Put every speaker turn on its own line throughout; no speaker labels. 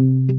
thank you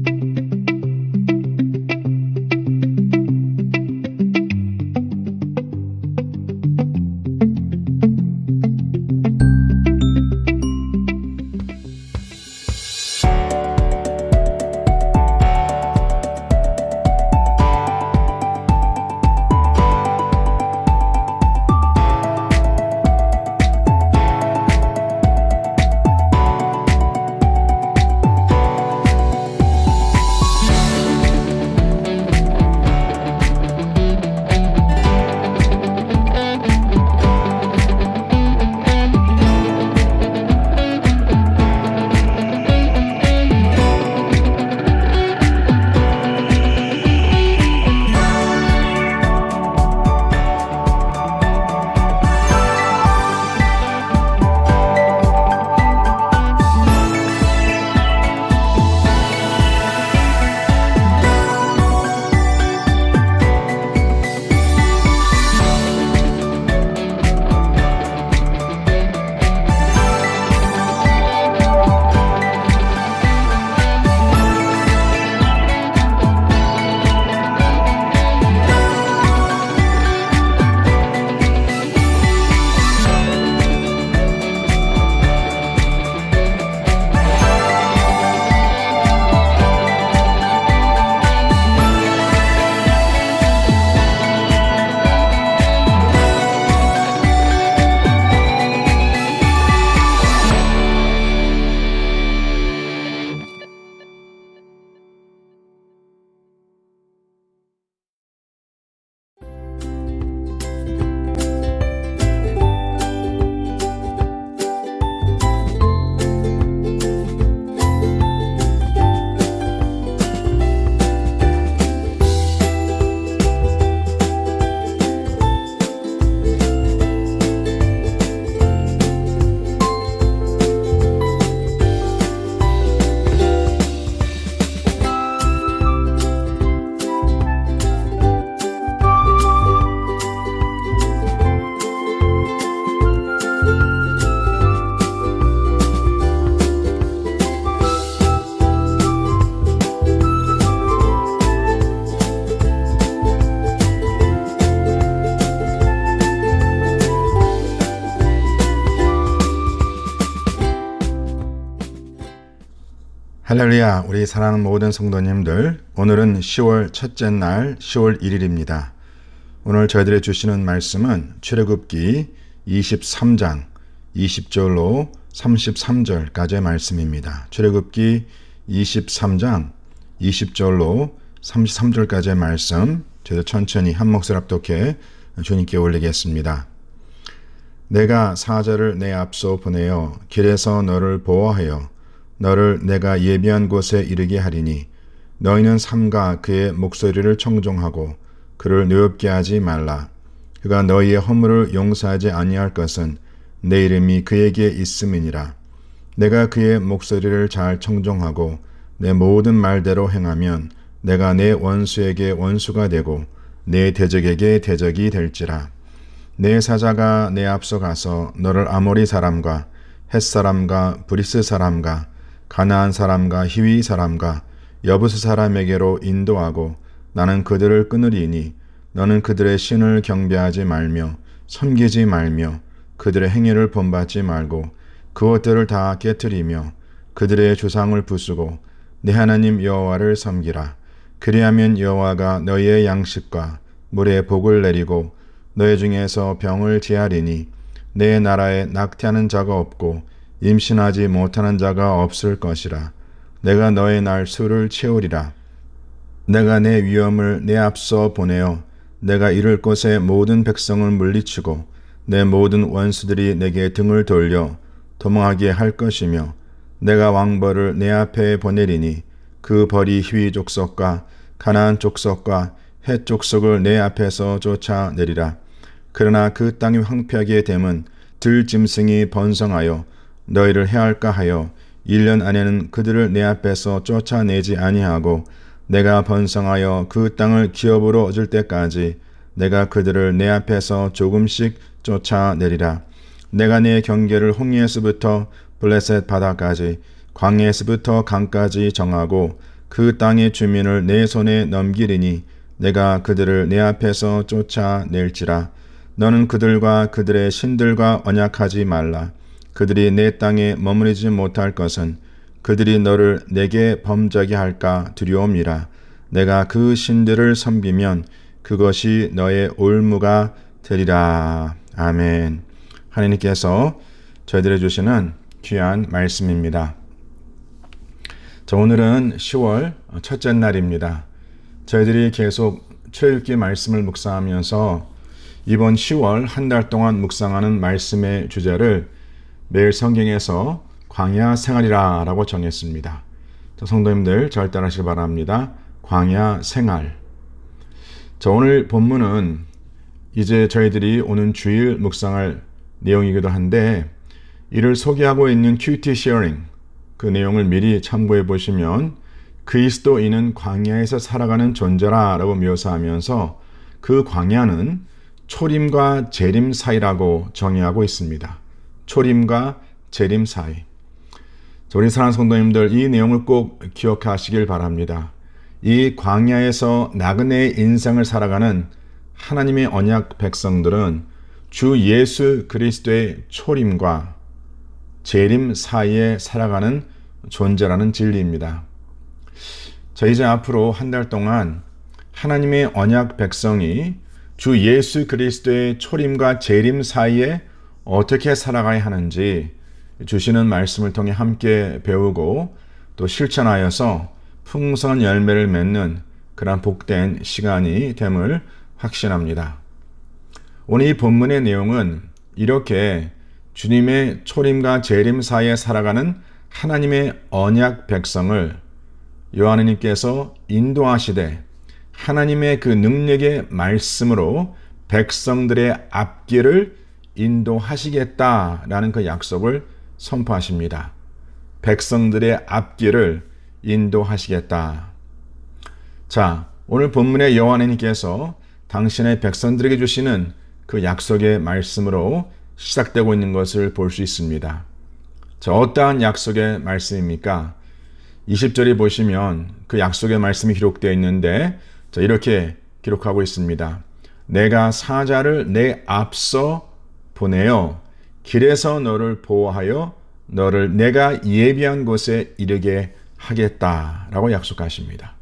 할렐루야, 우리 사랑하는 모든 성도님들, 오늘은 10월 첫째 날, 10월 1일입니다. 오늘 저희들이 주시는 말씀은 출애굽기 23장 20절로 33절까지의 말씀입니다. 출애굽기 23장 20절로 33절까지의 말씀, 저희들 천천히 한 목소리 합독해 주님께 올리겠습니다. 내가 사자를 내 앞서 보내어 길에서 너를 보호하여 너를 내가 예비한 곳에 이르게 하리니 너희는 삼가 그의 목소리를 청종하고 그를 뇌업게 하지 말라. 그가 너희의 허물을 용서하지 아니할 것은 내 이름이 그에게 있음이니라. 내가 그의 목소리를 잘 청종하고 내 모든 말대로 행하면 내가 내 원수에게 원수가 되고 내 대적에게 대적이 될지라. 내 사자가 내 앞서 가서 너를 아모리 사람과 햇 사람과 브리스 사람과 가나안 사람과 히위 사람과 여부스 사람에게로 인도하고 나는 그들을 끊으리니 너는 그들의 신을 경배하지 말며 섬기지 말며 그들의 행위를 본받지 말고 그것들을 다 깨뜨리며 그들의 조상을 부수고 내 하나님 여호와를 섬기라. 그리하면 여호와가 너희의 양식과 물에 복을 내리고 너희 중에서 병을 제하리니 내 나라에 낙태하는 자가 없고 임신하지 못하는 자가 없을 것이라. 내가 너의 날 수를 채우리라. 내가 내 위엄을 내 앞서 보내어 내가 이를 곳에 모든 백성을 물리치고 내 모든 원수들이 내게 등을 돌려 도망하게 할 것이며 내가 왕벌을 내 앞에 보내리니 그 벌이 휘 족속과 가나안 족속과 해 족속을 내 앞에서 쫓아내리라. 그러나 그 땅이 황폐하게 됨은 들짐승이 번성하여 너희를 해할까 하여 1년 안에는 그들을 내 앞에서 쫓아내지 아니하고 내가 번성하여 그 땅을 기업으로 얻을 때까지 내가 그들을 내 앞에서 조금씩 쫓아내리라. 내가 내 경계를 홍해에서부터 블레셋 바다까지 광야에서부터 강까지 정하고 그 땅의 주민을 내 손에 넘기리니 내가 그들을 내 앞에서 쫓아낼지라 너는 그들과 그들의 신들과 언약하지 말라 그들이 내 땅에 머무르지 못할 것은 그들이 너를 내게 범죄하게 할까 두려움이라 내가 그 신들을 섬기면 그것이 너의 올무가 되리라 아멘 하나님께서 저희들에 주시는 귀한 말씀입니다. 자, 오늘은 10월 첫째 날입니다. 저희들이 계속 출애굽기 말씀을 묵상하면서 이번 10월 한 달 동안 묵상하는 말씀의 주제를 매일 성경에서 광야 생활이라 라고 정했습니다. 자, 성도님들 절 따라하시기 바랍니다. 광야 생활. 자, 오늘 본문은 이제 저희들이 오는 주일 묵상할 내용이기도 한데 이를 소개하고 있는 큐티 쉐어링 그 내용을 미리 참고해 보시면 그리스도인은 광야에서 살아가는 존재라라고 묘사하면서 그 광야는 초림과 재림 사이라고 정의하고 있습니다. 초림과 재림 사이. 우리 사랑하는 성도님들 이 내용을 꼭 기억하시길 바랍니다. 이 광야에서 나그네의 인생을 살아가는 하나님의 언약 백성들은 주 예수 그리스도의 초림과 재림 사이에 살아가는 존재라는 진리입니다. 자, 이제 앞으로 한 달 동안 하나님의 언약 백성이 주 예수 그리스도의 초림과 재림 사이에 어떻게 살아가야 하는지 주시는 말씀을 통해 함께 배우고 또 실천하여서 풍성한 열매를 맺는 그런 복된 시간이 됨을 확신합니다. 오늘 이 본문의 내용은 이렇게 주님의 초림과 재림 사이에 살아가는 하나님의 언약 백성을 요한님께서 인도하시되 하나님의 그 능력의 말씀으로 백성들의 앞길을 인도하시겠다라는 그 약속을 선포하십니다. 백성들의 앞길을 인도하시겠다. 자, 오늘 본문의 여호와님께서 당신의 백성들에게 주시는 그 약속의 말씀으로 시작되고 있는 것을 볼 수 있습니다. 자, 어떠한 약속의 말씀입니까? 20절에 보시면 그 약속의 말씀이 기록되어 있는데 자, 이렇게 기록하고 있습니다. 내가 사자를 내 앞서 보내어 길에서 너를 보호하여 너를 내가 예비한 곳에 이르게 하겠다라고 약속하십니다.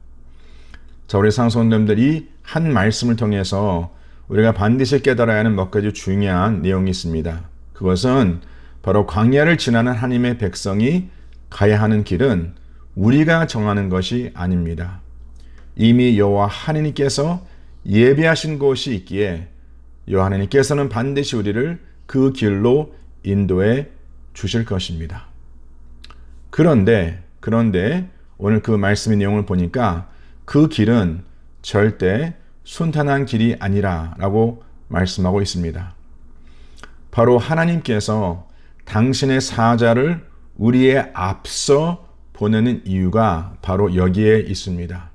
자, 우리 상손님들이 한 말씀을 통해서 우리가 반드시 깨달아야 하는 몇 가지 중요한 내용이 있습니다. 그것은 바로 광야를 지나는 하나님의 백성이 가야 하는 길은 우리가 정하는 것이 아닙니다. 이미 여호와 하나님께서 예배하신 곳이 있기에 여호와 하나님께서는 반드시 우리를 그 길로 인도해 주실 것입니다. 그런데 그런데 오늘 그 말씀의 내용을 보니까 그 길은 절대 순탄한 길이 아니라 라고 말씀하고 있습니다. 바로 하나님께서 당신의 사자를 우리의 앞서 보내는 이유가 바로 여기에 있습니다.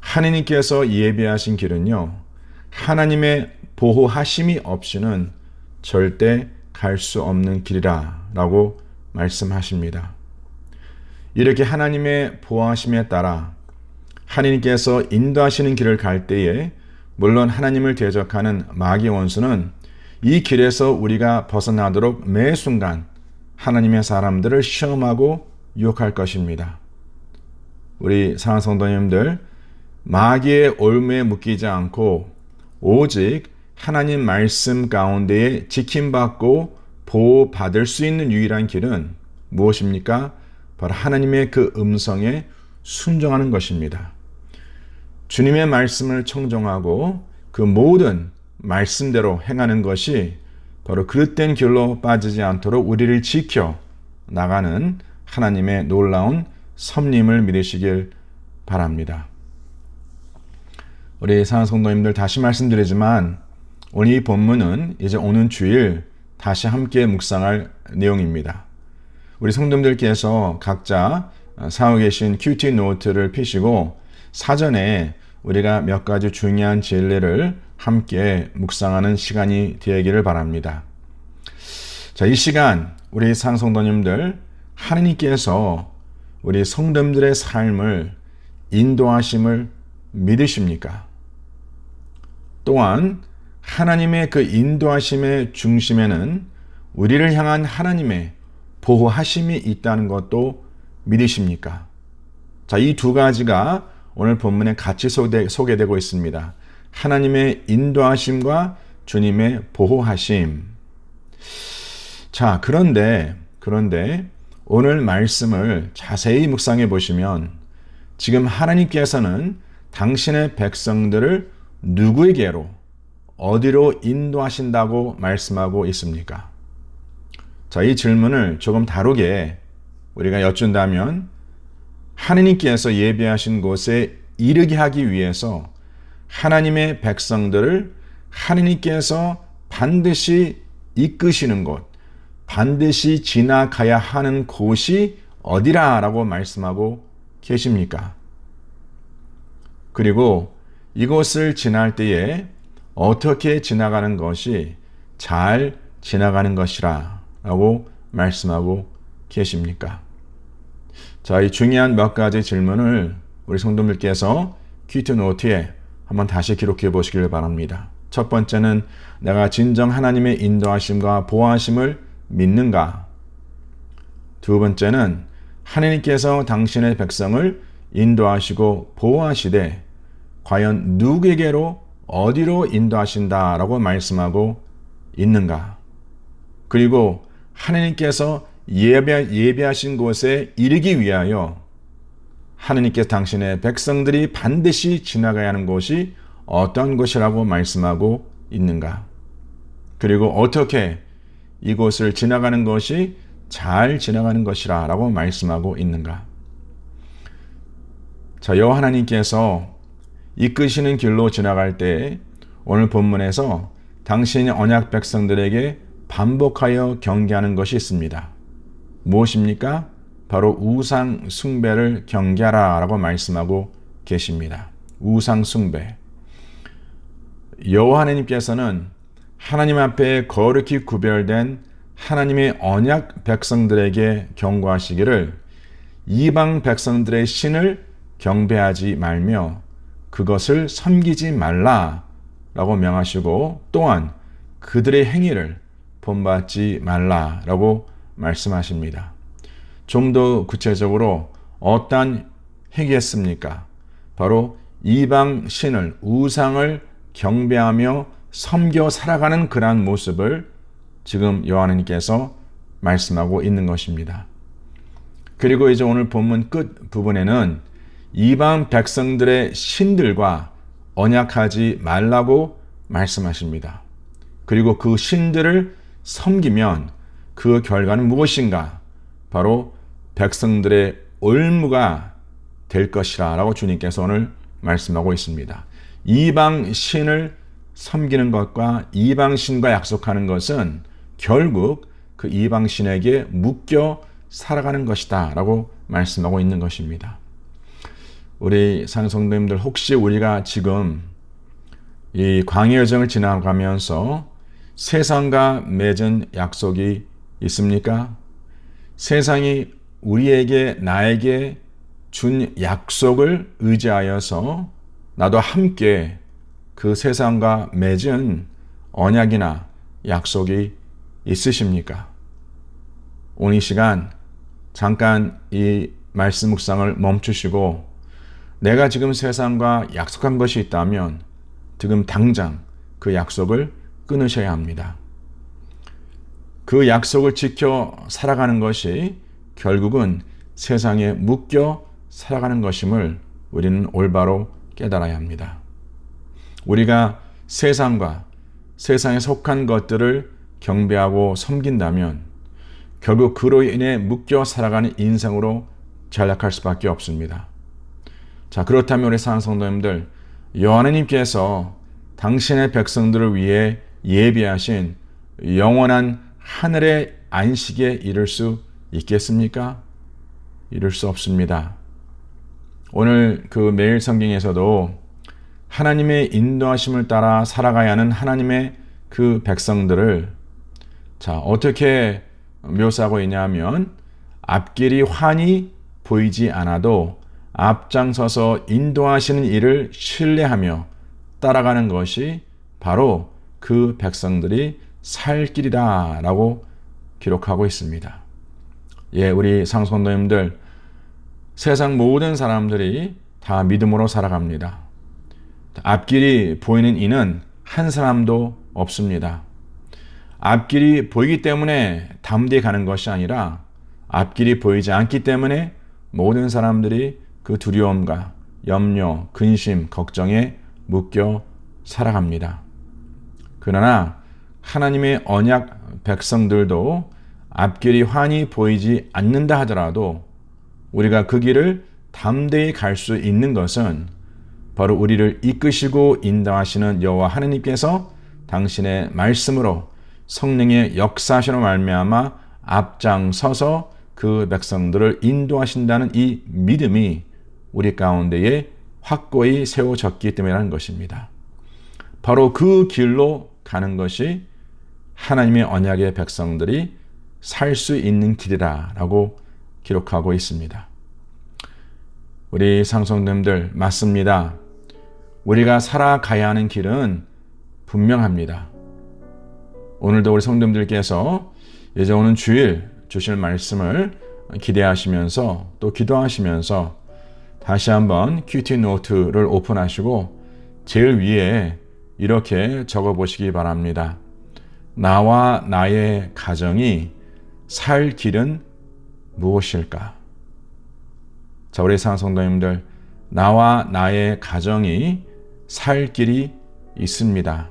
하나님께서 예배하신 길은요, 하나님의 보호하심이 없이는 절대 갈 수 없는 길이라 라고 말씀하십니다. 이렇게 하나님의 보호하심에 따라 하나님께서 인도하시는 길을 갈 때에 물론 하나님을 대적하는 마귀 원수는 이 길에서 우리가 벗어나도록 매 순간 하나님의 사람들을 시험하고 유혹할 것입니다. 우리 사랑 성도님들 마귀의 올무에 묶이지 않고 오직 하나님 말씀 가운데에 지킴받고 보호받을 수 있는 유일한 길은 무엇입니까? 바로 하나님의 그 음성에 순종하는 것입니다. 주님의 말씀을 청정하고 그 모든 말씀대로 행하는 것이 바로 그릇된 길로 빠지지 않도록 우리를 지켜 나가는 하나님의 놀라운 섭림을 믿으시길 바랍니다. 우리 사랑 성도님들 다시 말씀드리지만 오늘 이 본문은 이제 오는 주일 다시 함께 묵상할 내용입니다. 우리 성도님들께서 각자 사고 계신 큐티 노트를 피시고 사전에 우리가 몇 가지 중요한 진리를 함께 묵상하는 시간이 되기를 바랍니다. 자, 이 시간 우리 상성도님들 하나님께서 우리 성도들의 삶을 인도하심을 믿으십니까? 또한 하나님의 그 인도하심의 중심에는 우리를 향한 하나님의 보호하심이 있다는 것도 믿으십니까? 자, 이 두 가지가 오늘 본문에 같이 소개되 고 있습니다. 하나님의 인도하심과 주님의 보호하심. 자, 그런데, 그런데 오늘 말씀을 자세히 묵상해 보시면 지금 하나님께서는 당신의 백성들을 누구에게로, 어디로 인도하신다고 말씀하고 있습니까? 자, 이 질문을 조금 다르게 우리가 여쭌다면 하느님께서 예배하신 곳에 이르게 하기 위해서 하나님의 백성들을 하느님께서 반드시 이끄시는 곳, 반드시 지나가야 하는 곳이 어디라라고 말씀하고 계십니까? 그리고 이곳을 지날 때에 어떻게 지나가는 것이 잘 지나가는 것이라 라고 말씀하고 계십니까? 자, 이 중요한 몇 가지 질문을 우리 성도님께서 퀴트 노트에 한번 다시 기록해 보시길 바랍니다. 첫 번째는 내가 진정 하나님의 인도하심과 보호하심을 믿는가? 두 번째는 하나님께서 당신의 백성을 인도하시고 보호하시되 과연 누구에게로 어디로 인도하신다라고 말씀하고 있는가? 그리고 하나님께서 예배, 예배하신 곳에 이르기 위하여 하나님께서 당신의 백성들이 반드시 지나가야 하는 곳이 어떤 곳이라고 말씀하고 있는가? 그리고 어떻게 이곳을 지나가는 것이 잘 지나가는 것이라 라고 말씀하고 있는가? 자, 여호와 하나님께서 이끄시는 길로 지나갈 때 오늘 본문에서 당신의 언약 백성들에게 반복하여 경계하는 것이 있습니다. 무엇입니까? 바로 우상 숭배를 경계하라 라고 말씀하고 계십니다. 우상 숭배. 여호와 하나님께서는 하나님 앞에 거룩히 구별된 하나님의 언약 백성들에게 경고하시기를 이방 백성들의 신을 경배하지 말며 그것을 섬기지 말라 라고 명하시고 또한 그들의 행위를 본받지 말라라고 말씀하십니다. 좀 더 구체적으로 어떠한 행위했습니까? 바로 이방 신을 우상을 경배하며 섬겨 살아가는 그러한 모습을 지금 요한님께서 말씀하고 있는 것입니다. 그리고 이제 오늘 본문 끝 부분에는 이방 백성들의 신들과 언약하지 말라고 말씀하십니다. 그리고 그 신들을 섬기면 그 결과는 무엇인가? 바로 백성들의 올무가 될 것이라 라고 주님께서 오늘 말씀하고 있습니다. 이방 신을 섬기는 것과 이방 신과 약속하는 것은 결국 그 이방 신에게 묶여 살아가는 것이다 라고 말씀하고 있는 것입니다. 우리 상성도님들 혹시 우리가 지금 이 광해 여정을 지나가면서 세상과 맺은 약속이 있습니까? 세상이 우리에게 나에게 준 약속을 의지하여서 나도 함께 그 세상과 맺은 언약이나 약속이 있으십니까? 오늘 이 시간 잠깐 이 말씀 묵상을 멈추시고 내가 지금 세상과 약속한 것이 있다면 지금 당장 그 약속을 끊으셔야 합니다. 그 약속을 지켜 살아가는 것이 결국은 세상에 묶여 살아가는 것임을 우리는 올바로 깨달아야 합니다. 우리가 세상과 세상에 속한 것들을 경배하고 섬긴다면 결국 그로 인해 묶여 살아가는 인생으로 전락할 수밖에 없습니다. 자, 그렇다면 우리 사랑 성도님들, 여하나님께서 당신의 백성들을 위해 예비하신 영원한 하늘의 안식에 이를 수 있겠습니까? 이룰 수 없습니다. 오늘 그 매일 성경에서도 하나님의 인도하심을 따라 살아가야 하는 하나님의 그 백성들을 자, 어떻게 묘사하고 있냐면 앞길이 환히 보이지 않아도 앞장서서 인도하시는 일을 신뢰하며 따라가는 것이 바로 그 백성들이 살 길이다 라고 기록하고 있습니다. 예, 우리 상손도님들 세상 모든 사람들이 다 믿음으로 살아갑니다. 앞길이 보이는 이는 한 사람도 없습니다. 앞길이 보이기 때문에 담대히 가는 것이 아니라 앞길이 보이지 않기 때문에 모든 사람들이 그 두려움과 염려, 근심, 걱정에 묶여 살아갑니다. 그러나 하나님의 언약 백성들도 앞길이 환히 보이지 않는다 하더라도 우리가 그 길을 담대히 갈 수 있는 것은 바로 우리를 이끄시고 인도하시는 여호와 하나님께서 당신의 말씀으로 성령의 역사하시로 말미암아 앞장서서 그 백성들을 인도하신다는 이 믿음이 우리 가운데에 확고히 세워졌기 때문이라는 것입니다. 바로 그 길로 가는 것이 하나님의 언약의 백성들이 살 수 있는 길이라라고 기록하고 있습니다. 우리 상성님들 맞습니다. 우리가 살아가야 하는 길은 분명합니다. 오늘도 우리 성도님들께서 이제 오는 주일 주실 말씀을 기대하시면서 또 기도하시면서 다시 한번 큐티 노트를 오픈하시고 제일 위에 이렇게 적어 보시기 바랍니다. 나와 나의 가정이 살 길은 무엇일까? 자, 우리 상성도님들, 나와 나의 가정이 살 길이 있습니다.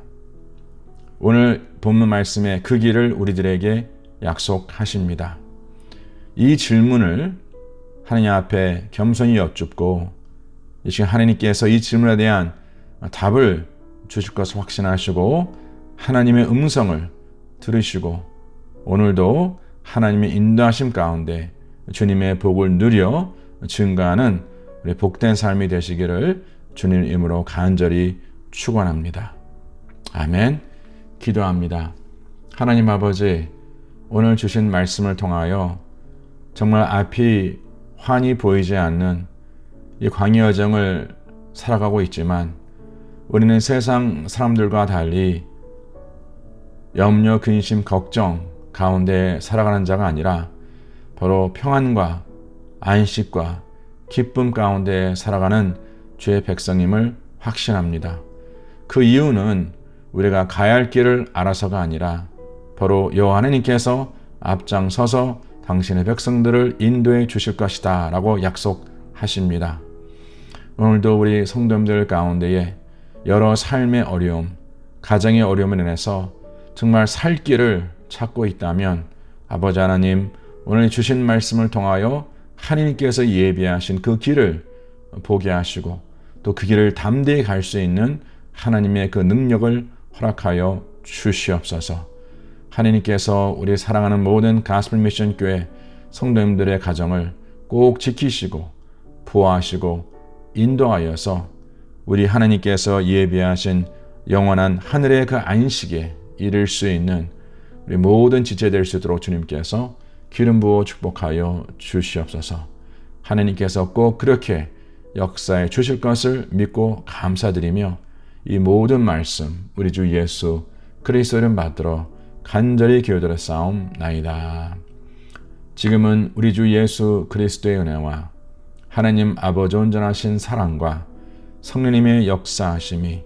오늘 본문 말씀에 그 길을 우리들에게 약속하십니다. 이 질문을 하나님 앞에 겸손히 여쭙고 이 시간 하나님께서 이 질문에 대한 답을 주실 것을 확신하시고 하나님의 음성을 들으시고 오늘도 하나님의 인도하심 가운데 주님의 복을 누려 증가하는 우리 복된 삶이 되시기를 주님 이름으로 간절히 축원합니다. 아멘. 기도합니다. 하나님 아버지 오늘 주신 말씀을 통하여 정말 앞이 환히 보이지 않는 이 광야 여정을 살아가고 있지만 우리는 세상 사람들과 달리 염려, 근심, 걱정 가운데 살아가는 자가 아니라 바로 평안과 안식과 기쁨 가운데 살아가는 주의 백성임을 확신합니다. 그 이유는 우리가 가야 할 길을 알아서가 아니라 바로 여호와 하나님께서 앞장서서 당신의 백성들을 인도해 주실 것이다 라고 약속하십니다. 오늘도 우리 성도님들 가운데에 여러 삶의 어려움, 가정의 어려움을 인해서 정말 살 길을 찾고 있다면 아버지 하나님 오늘 주신 말씀을 통하여 하나님께서 예비하신 그 길을 보게 하시고 또 그 길을 담대히 갈 수 있는 하나님의 그 능력을 허락하여 주시옵소서. 하나님께서 우리 사랑하는 모든 가스펠 미션 교회 성도님들의 가정을 꼭 지키시고 보호하시고 인도하여서 우리 하나님께서 예비하신 영원한 하늘의 그 안식에 이를 수 있는 우리 모든 지체 될 수 있도록 주님께서 기름 부어 축복하여 주시옵소서. 하나님께서 꼭 그렇게 역사에 주실 것을 믿고 감사드리며 이 모든 말씀 우리 주 예수 그리스도 이름 받들어 간절히 기도드려 싸움나이다. 지금은 우리 주 예수 그리스도의 은혜와 하나님 아버지 온전하신 사랑과 성령님의 역사하심이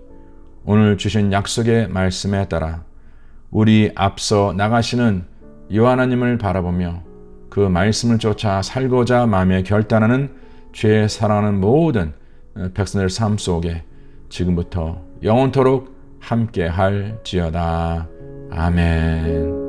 오늘 주신 약속의 말씀에 따라 우리 앞서 나가시는 요하나님을 바라보며 그 말씀을 쫓아 살고자 마음에 결단하는 죄에 사랑하는 모든 백성들 삶 속에 지금부터 영원토록 함께 할지어다. 아멘.